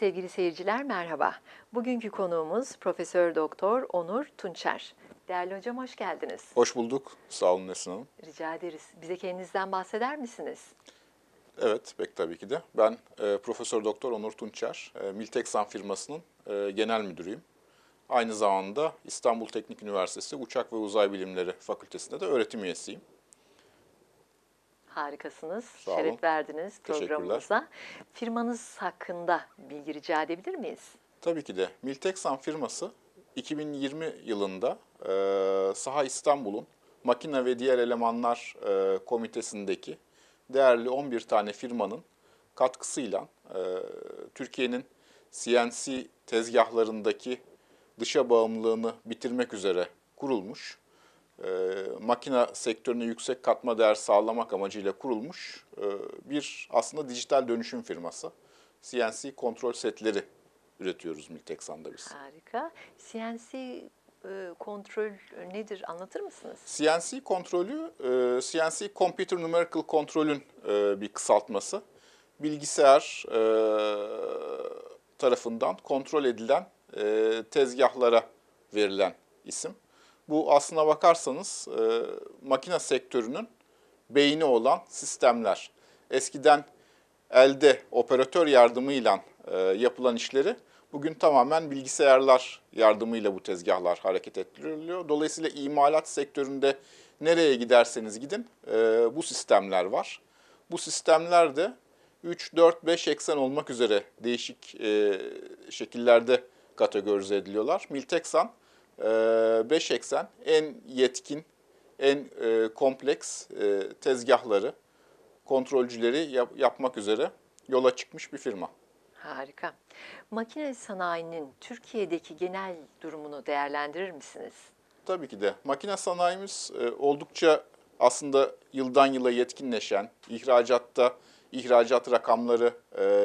Sevgili seyirciler merhaba. Bugünkü konuğumuz Profesör Doktor Onur Tunçer. Değerli hocam hoş geldiniz. Hoş bulduk. Sağ olun Nesin Hanım. Rica ederiz. Bize kendinizden bahseder misiniz? Evet, pek tabii ki de. Ben e, Profesör Doktor Onur Tunçer, e, Milteksan firmasının e, genel müdürüyüm. Aynı zamanda İstanbul Teknik Üniversitesi Uçak ve Uzay Bilimleri Fakültesi'nde de öğretim üyesiyim. Harikasınız. Sağ olun. Şeref verdiniz programımıza. Firmanız hakkında bilgi rica edebilir miyiz? Tabii ki de Milteksan firması 2020 yılında e, Saha İstanbul'un makine ve diğer elemanlar e, komitesindeki değerli 11 tane firmanın katkısıyla e, Türkiye'nin CNC tezgahlarındaki dışa bağımlılığını bitirmek üzere kurulmuş, e, makine sektörüne yüksek katma değer sağlamak amacıyla kurulmuş e, bir aslında dijital dönüşüm firması. CNC kontrol setleri üretiyoruz Milteksan'da biz. Harika. CNC e, kontrol nedir anlatır mısınız? CNC kontrolü, e, CNC Computer Numerical Control'ün e, bir kısaltması. Bilgisayar e, tarafından kontrol edilen e, tezgahlara verilen isim. Bu aslına bakarsanız e, makine sektörünün beyni olan sistemler. Eskiden elde operatör yardımıyla e, yapılan işleri bugün tamamen bilgisayarlar yardımıyla bu tezgahlar hareket ettiriliyor. Dolayısıyla imalat sektöründe nereye giderseniz gidin e, bu sistemler var. Bu sistemler de 3, 4, 5 eksen olmak üzere değişik e, şekillerde kategorize ediliyorlar. Milteksan 5 eksen en yetkin, en e, kompleks e, tezgahları, kontrolcüleri yap- yapmak üzere yola çıkmış bir firma. Harika. Makine sanayinin Türkiye'deki genel durumunu değerlendirir misiniz? Tabii ki de. Makine sanayimiz e, oldukça aslında yıldan yıla yetkinleşen, ihracatta ihracat rakamları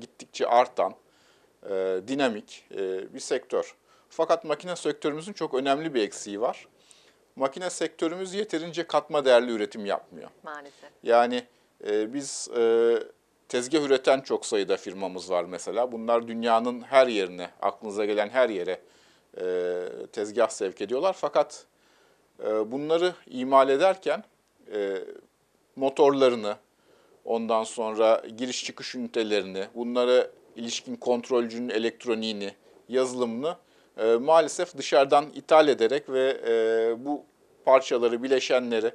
gittikçe artan, dinamik bir sektör. Fakat makine sektörümüzün çok önemli bir eksiği var. Makine sektörümüz yeterince katma değerli üretim yapmıyor. Maalesef. Yani e, biz e, tezgah üreten çok sayıda firmamız var mesela. Bunlar dünyanın her yerine, aklınıza gelen her yere e, tezgah sevk ediyorlar. Fakat e, bunları imal ederken e, motorlarını, ondan sonra giriş çıkış ünitelerini, bunlara ilişkin kontrolcünün elektroniğini, yazılımını e, maalesef dışarıdan ithal ederek ve e, bu parçaları, bileşenleri,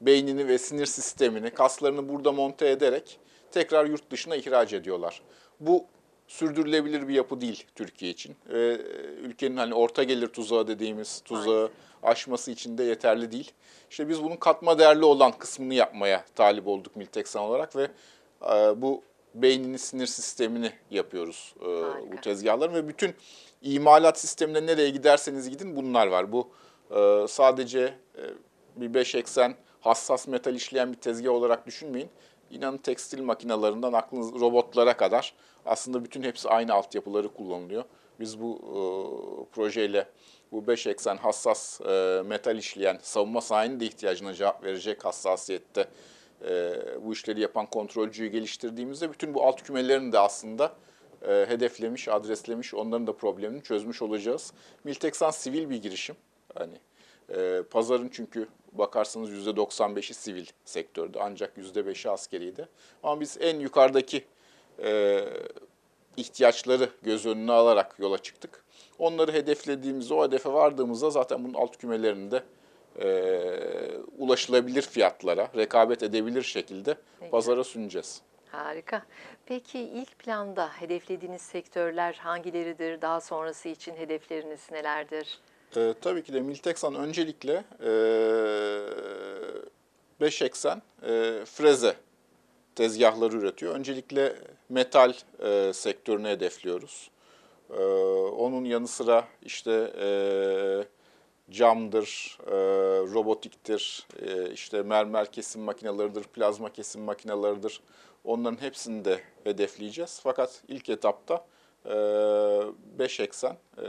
beynini ve sinir sistemini, kaslarını burada monte ederek tekrar yurt dışına ihraç ediyorlar. Bu sürdürülebilir bir yapı değil Türkiye için. E, ülkenin hani orta gelir tuzağı dediğimiz tuzağı aşması için de yeterli değil. İşte biz bunun katma değerli olan kısmını yapmaya talip olduk Milteksan olarak ve e, bu beynini, sinir sistemini yapıyoruz e, bu tezgahların ve bütün imalat sisteminde nereye giderseniz gidin bunlar var. Bu e, sadece e, bir 5 eksen hassas metal işleyen bir tezgah olarak düşünmeyin. İnanın tekstil makinalarından aklınız robotlara kadar aslında bütün hepsi aynı altyapıları kullanılıyor. Biz bu e, projeyle bu 5 eksen hassas e, metal işleyen savunma sanayinin de ihtiyacına cevap verecek hassasiyette e, bu işleri yapan kontrolcüyü geliştirdiğimizde bütün bu alt kümelerini de aslında e, hedeflemiş, adreslemiş, onların da problemini çözmüş olacağız. Milteksan sivil bir girişim. Hani e, pazarın çünkü bakarsanız %95'i sivil sektörde ancak %5'i askeriydi. Ama biz en yukarıdaki e, ihtiyaçları göz önüne alarak yola çıktık. Onları hedeflediğimizde, o hedefe vardığımızda zaten bunun alt kümelerinde e, ulaşılabilir fiyatlara, rekabet edebilir şekilde Ne pazara sunacağız. Harika. Peki ilk planda hedeflediğiniz sektörler hangileridir? Daha sonrası için hedefleriniz nelerdir? Ee, tabii ki de Milteksan öncelikle e, 5 eksen e, freze tezgahları üretiyor. Öncelikle metal e, sektörünü hedefliyoruz. E, onun yanı sıra işte e, camdır, e, robotiktir, e, işte mermer kesim makineleridir, plazma kesim makineleridir. Onların hepsini de hedefleyeceğiz. Fakat ilk etapta 5 eksen e,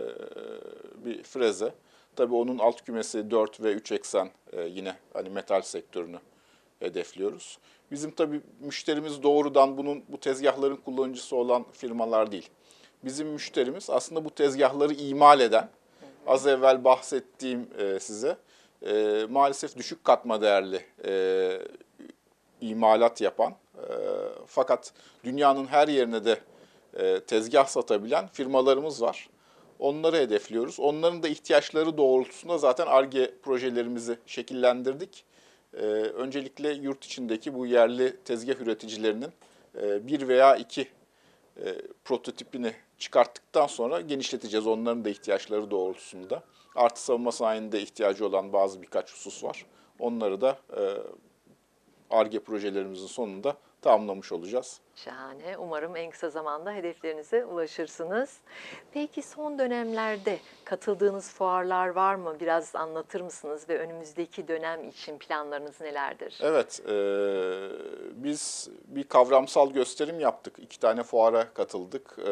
bir freze. Tabii onun alt kümesi 4 ve 3 eksen e, yine hani metal sektörünü hedefliyoruz. Bizim tabii müşterimiz doğrudan bunun bu tezgahların kullanıcısı olan firmalar değil. bizim müşterimiz aslında bu tezgahları imal eden, az evvel bahsettiğim e, size e, maalesef düşük katma değerli e, imalat yapan e, fakat dünyanın her yerine de e, tezgah satabilen firmalarımız var. Onları hedefliyoruz. Onların da ihtiyaçları doğrultusunda zaten ARGE projelerimizi şekillendirdik. E, öncelikle yurt içindeki bu yerli tezgah üreticilerinin e, bir veya iki prototipini çıkarttıktan sonra genişleteceğiz onların da ihtiyaçları doğrultusunda. Artı savunma sanayinde ihtiyacı olan bazı birkaç husus var. Onları da ARGE projelerimizin sonunda tamamlamış olacağız. Şahane. Umarım en kısa zamanda hedeflerinize ulaşırsınız. Peki son dönemlerde katıldığınız fuarlar var mı? Biraz anlatır mısınız ve önümüzdeki dönem için planlarınız nelerdir? Evet, e, biz bir kavramsal gösterim yaptık. İki tane fuara katıldık. E,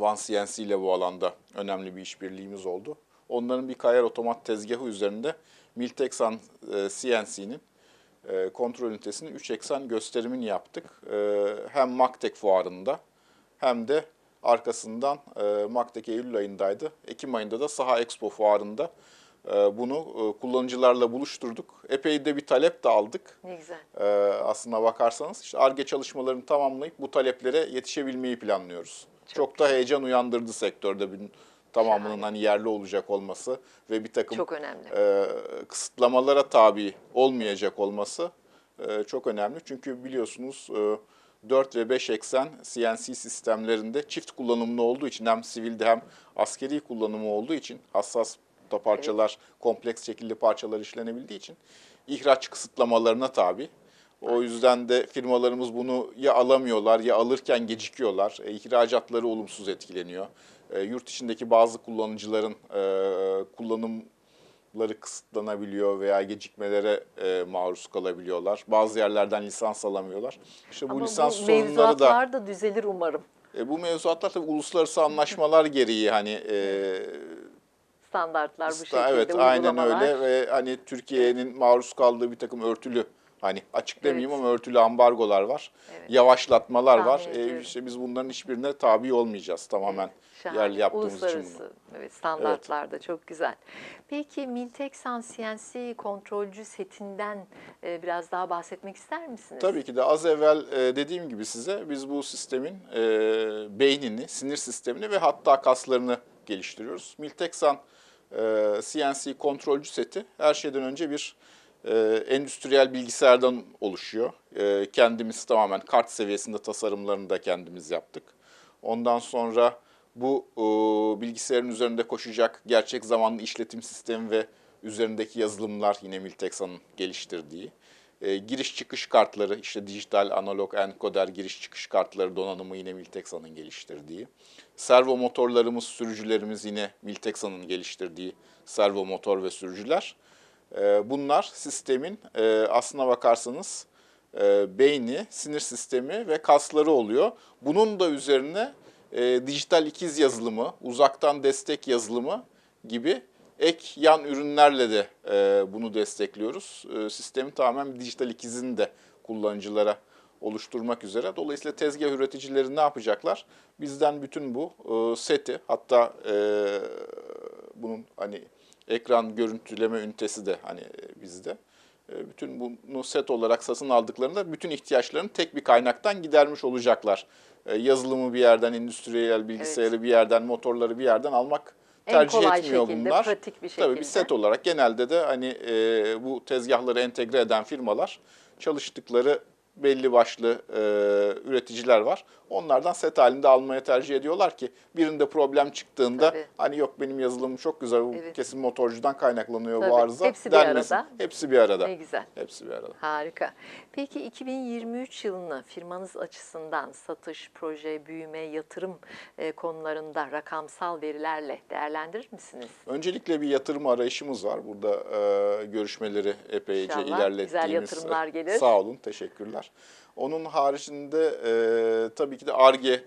One CNC ile bu alanda önemli bir işbirliğimiz oldu. Onların bir kayar otomat tezgahı üzerinde Miltexan e, CNC'nin e, kontrol ünitesinin 3 eksen gösterimini yaptık. E, hem Maktek fuarında hem de arkasından e, Maktek Eylül ayındaydı. Ekim ayında da Saha Expo fuarında e, bunu e, kullanıcılarla buluşturduk. Epey de bir talep de aldık. Ne güzel. E, aslına bakarsanız işte ARGE çalışmalarını tamamlayıp bu taleplere yetişebilmeyi planlıyoruz. Çok Çok, da heyecan uyandırdı sektörde bir tamamının Şahane. hani yerli olacak olması ve bir takım Çok önemli. e, kısıtlamalara tabi olmayacak olması e, çok önemli. Çünkü biliyorsunuz e, 4 ve 5 eksen CNC sistemlerinde çift kullanımlı olduğu için hem sivilde hem askeri kullanımı olduğu için hassas da parçalar, kompleks şekilde parçalar işlenebildiği için ihraç kısıtlamalarına tabi. O yüzden de firmalarımız bunu ya alamıyorlar ya alırken gecikiyorlar. E, ihracatları olumsuz etkileniyor. E, yurt içindeki bazı kullanıcıların e, kullanımları kısıtlanabiliyor veya gecikmelere e, maruz kalabiliyorlar. Bazı yerlerden lisans alamıyorlar. İşte bu Ama lisans bu sorunları da da düzelir umarım. e, bu mevzuatlar tabii uluslararası anlaşmalar gereği hani e, Standartlar bu şekilde, evet aynen öyle ve hani Türkiye'nin maruz kaldığı bir takım örtülü hani açık demeyeyim ama örtülü ambargolar var. Evet. Yavaşlatmalar Tahmin var. E, işte biz bunların hiçbirine tabi olmayacağız tamamen Şahane. yerli yaptığımız için. Bunu. evet, standartlar da çok güzel. Peki Miltexan CNC kontrolcü setinden e, biraz daha bahsetmek ister misiniz? Tabii ki de az evvel e, dediğim gibi size biz bu sistemin e, beynini, sinir sistemini ve hatta kaslarını geliştiriyoruz. Miltexan e, CNC kontrolcü seti her şeyden önce bir e, endüstriyel bilgisayardan oluşuyor. E, kendimiz tamamen kart seviyesinde tasarımlarını da kendimiz yaptık. Ondan sonra bu e, bilgisayarın üzerinde koşacak gerçek zamanlı işletim sistemi ve üzerindeki yazılımlar yine Miltexan'ın geliştirdiği. E, giriş çıkış kartları, işte dijital, analog, enkoder giriş çıkış kartları donanımı yine Miltexan'ın geliştirdiği. Servo motorlarımız, sürücülerimiz yine Miltexan'ın geliştirdiği servo motor ve sürücüler. E, bunlar sistemin e, aslına bakarsanız e, beyni, sinir sistemi ve kasları oluyor. Bunun da üzerine e, dijital ikiz yazılımı, uzaktan destek yazılımı gibi ek yan ürünlerle de bunu destekliyoruz. Sistemi tamamen dijital ikizini de kullanıcılara oluşturmak üzere. Dolayısıyla tezgah üreticileri ne yapacaklar? Bizden bütün bu seti hatta bunun hani ekran görüntüleme ünitesi de hani e, bizde. E, bütün bunu set olarak satın aldıklarında bütün ihtiyaçlarını tek bir kaynaktan gidermiş olacaklar. E, yazılımı bir yerden, endüstriyel bilgisayarı bir yerden, motorları bir yerden almak En tercih kolay etmiyor şekilde, bunlar. pratik bir Tabii bir şekilde. set olarak genelde de hani e, bu tezgahları entegre eden firmalar çalıştıkları belli başlı e, üreticiler var. Onlardan set halinde almaya tercih ediyorlar ki birinde problem çıktığında Tabii. hani yok benim yazılımım çok güzel bu Evet. kesin motorcudan kaynaklanıyor Tabii, bu arıza hepsi bir denmesin. arada. Hepsi bir arada. Ne güzel. Hepsi bir arada. Harika. Peki 2023 yılını firmanız açısından satış, proje, büyüme, yatırım e, konularında rakamsal verilerle değerlendirir misiniz? Öncelikle bir yatırım arayışımız var. Burada e, görüşmeleri epeyce İnşallah ilerlettiğimiz. güzel yatırımlar gelir. Sağ olun, teşekkürler. Onun haricinde e, tabii ki de ARGE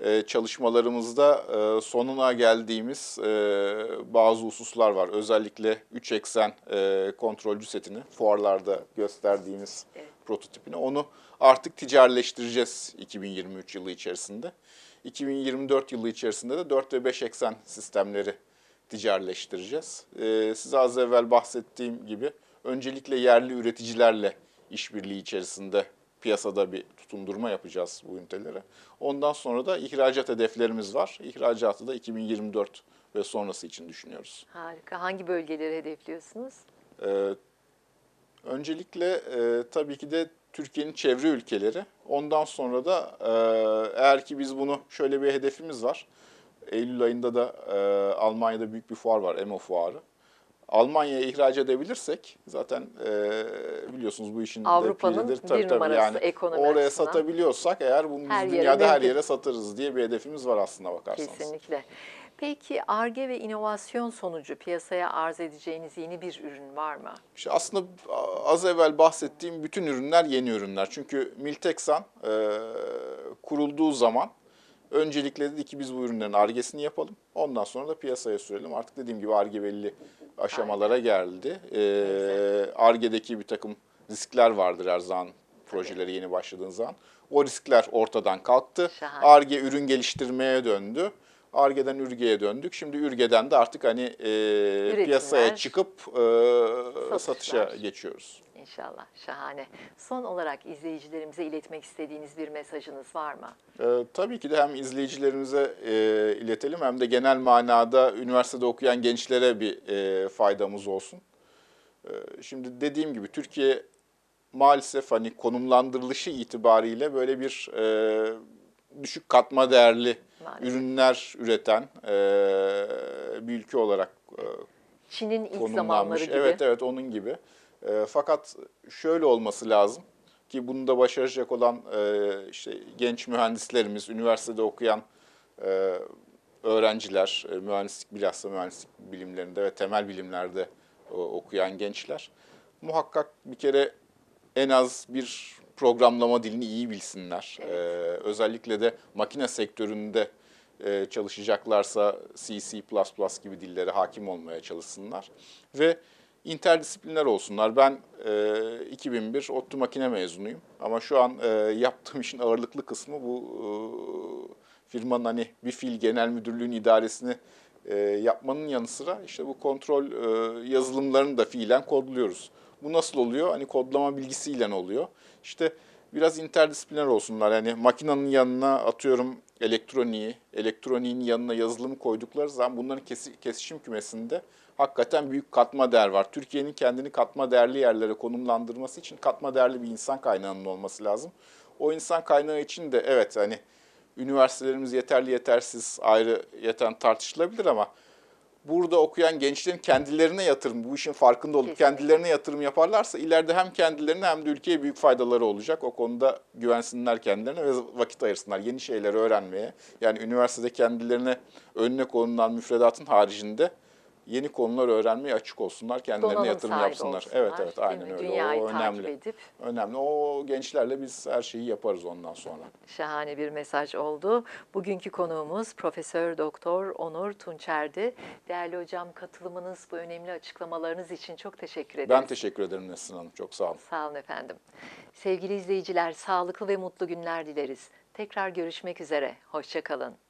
e, çalışmalarımızda e, sonuna geldiğimiz e, bazı hususlar var. Özellikle 3 eksen e, kontrolcü setini fuarlarda gösterdiğimiz Evet. prototipini onu artık ticarileştireceğiz 2023 yılı içerisinde. 2024 yılı içerisinde de 4 ve 5 eksen sistemleri ticarileştireceğiz. Ee, size az evvel bahsettiğim gibi öncelikle yerli üreticilerle işbirliği içerisinde piyasada bir tutundurma yapacağız bu ünitelere. Ondan sonra da ihracat hedeflerimiz var. İhracatı da 2024 ve sonrası için düşünüyoruz. Harika. Hangi bölgeleri hedefliyorsunuz? Ee, öncelikle e, tabii ki de Türkiye'nin çevre ülkeleri. Ondan sonra da e, eğer ki biz bunu şöyle bir hedefimiz var. Eylül ayında da e, Almanya'da büyük bir fuar var, EMO fuarı. Almanya'ya ihraç edebilirsek zaten e, biliyorsunuz bu işin Avrupa'nın bir numarası ekonomi oraya açısından. satabiliyorsak eğer bunu Her yere dünyada her mümkün. yere satarız diye bir hedefimiz var aslında bakarsanız. Kesinlikle. Peki ARGE ve inovasyon sonucu piyasaya arz edeceğiniz yeni bir ürün var mı? İşte aslında az evvel bahsettiğim bütün ürünler yeni ürünler. Çünkü Milteksan e, kurulduğu zaman öncelikle dedi ki biz bu ürünlerin argesini yapalım. Ondan sonra da piyasaya sürelim. Artık dediğim gibi arge belli aşamalara geldi. E, Arge'deki bir takım riskler vardır her zaman projeleri yeni başladığın zaman. O riskler ortadan kalktı. Arge ürün geliştirmeye döndü. Arge'den Ürge'ye döndük. Şimdi Ürge'den de artık hani e, piyasaya çıkıp e, satışa geçiyoruz. İnşallah. Şahane. Son olarak izleyicilerimize iletmek istediğiniz bir mesajınız var mı? E, tabii ki de hem izleyicilerimize e, iletelim hem de genel manada üniversitede okuyan gençlere bir e, faydamız olsun. E, şimdi dediğim gibi Türkiye maalesef hani konumlandırılışı itibariyle böyle bir e, düşük katma değerli Maalesef. ürünler üreten e, bir ülke olarak e, Çin'in ilk zamanları gibi. Evet evet onun gibi. E, fakat şöyle olması lazım ki bunu da başaracak olan e, işte genç mühendislerimiz, üniversitede okuyan e, öğrenciler, e, mühendislik bilhassa mühendislik bilimlerinde ve temel bilimlerde e, okuyan gençler muhakkak bir kere en az bir programlama dilini iyi bilsinler. E, özellikle de makine sektöründe e, çalışacaklarsa C, C++ gibi dillere hakim olmaya çalışsınlar. Ve interdisipliner olsunlar. Ben e, 2001 ODTÜ makine mezunuyum. Ama şu an e, yaptığım işin ağırlıklı kısmı bu e, firmanın hani bir fil genel müdürlüğün idaresini e, yapmanın yanı sıra işte bu kontrol e, yazılımlarını da fiilen kodluyoruz. Bu nasıl oluyor? Hani kodlama bilgisiyle oluyor. İşte biraz interdisipliner olsunlar. Yani makinenin yanına atıyorum elektroniği, elektroniğin yanına yazılımı koydukları zaman bunların kesi- kesişim kümesinde hakikaten büyük katma değer var. Türkiye'nin kendini katma değerli yerlere konumlandırması için katma değerli bir insan kaynağının olması lazım. O insan kaynağı için de evet hani üniversitelerimiz yeterli yetersiz ayrı yeten tartışılabilir ama burada okuyan gençlerin kendilerine yatırım, bu işin farkında olup Kesinlikle. kendilerine yatırım yaparlarsa ileride hem kendilerine hem de ülkeye büyük faydaları olacak. O konuda güvensinler kendilerine ve vakit ayırsınlar yeni şeyleri öğrenmeye. Yani üniversitede kendilerine önüne konulan müfredatın haricinde yeni konular öğrenmeye açık olsunlar, kendilerine Donanım yatırım yapsınlar. olsunlar, Evet evet aynen öyle. Dünyayı o önemli. edip Önemli. O gençlerle biz her şeyi yaparız ondan sonra. Şahane bir mesaj oldu. Bugünkü konuğumuz Profesör Doktor Onur Tunçer'di. Değerli hocam katılımınız, bu önemli açıklamalarınız için çok teşekkür ederiz. Ben teşekkür ederim Nesrin Hanım. Çok sağ olun. Sağ olun efendim. Sevgili izleyiciler, sağlıklı ve mutlu günler dileriz. Tekrar görüşmek üzere. Hoşçakalın.